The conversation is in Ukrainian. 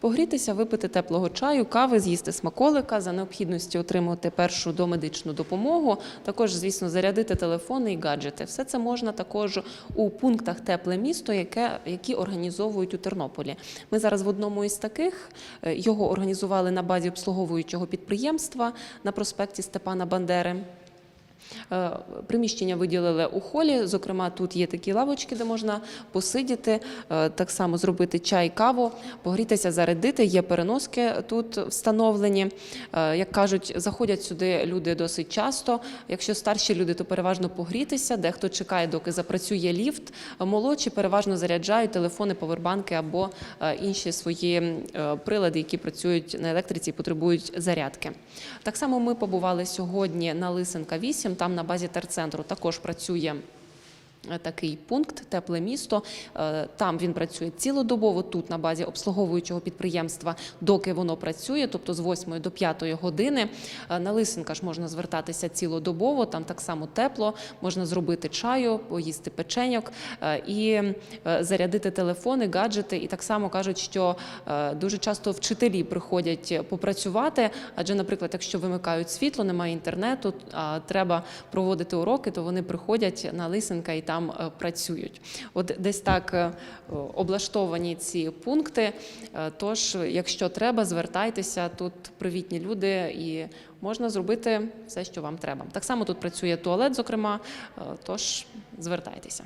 Погрітися, випити теплого чаю, кави, з'їсти смаколика, за необхідності отримати першу домедичну допомогу. Також, звісно, зарядити телефони і гаджети. Все це можна також у пунктах тепле місто, яке, які організовують у Тернополі. Ми зараз в одному із таких Е, його організували на базі обслуговуючого підприємства на проспекті Степана Бандери. Е, Приміщення виділили у холі. Зокрема, тут є такі лавочки, де можна посидіти, е, так само зробити чай, каву, погрітися, зарядити. Є переноски тут встановлені. Е, Як кажуть, заходять сюди люди досить часто. Якщо старші люди, то переважно погрітися. Дехто чекає, доки запрацює ліфт. Молодші переважно заряджають телефони, повербанки або інші свої прилади, які працюють на електриці і потребують зарядки. Так само ми побували сьогодні на Лисенка 8, там на базі терцентру також працює. Такий пункт тепле місто. Е, Там він працює цілодобово. Тут на базі обслуговуючого підприємства, доки воно працює, тобто з 8 до 5 години. Е, На Лисенка ж можна звертатися цілодобово. Там так само тепло. Можна зробити чаю, поїсти печеньок е, і зарядити телефони, гаджети. І так само кажуть, що дуже часто вчителі приходять попрацювати. Адже, наприклад, якщо вимикають світло, немає інтернету, а треба проводити уроки, то вони приходять на Лисенка і там е, працюють. От десь так е, облаштовані ці пункти. Е, Тож, якщо треба, звертайтеся. Тут привітні люди і можна зробити все, що вам треба. Так само тут працює туалет, зокрема. Тож звертайтеся.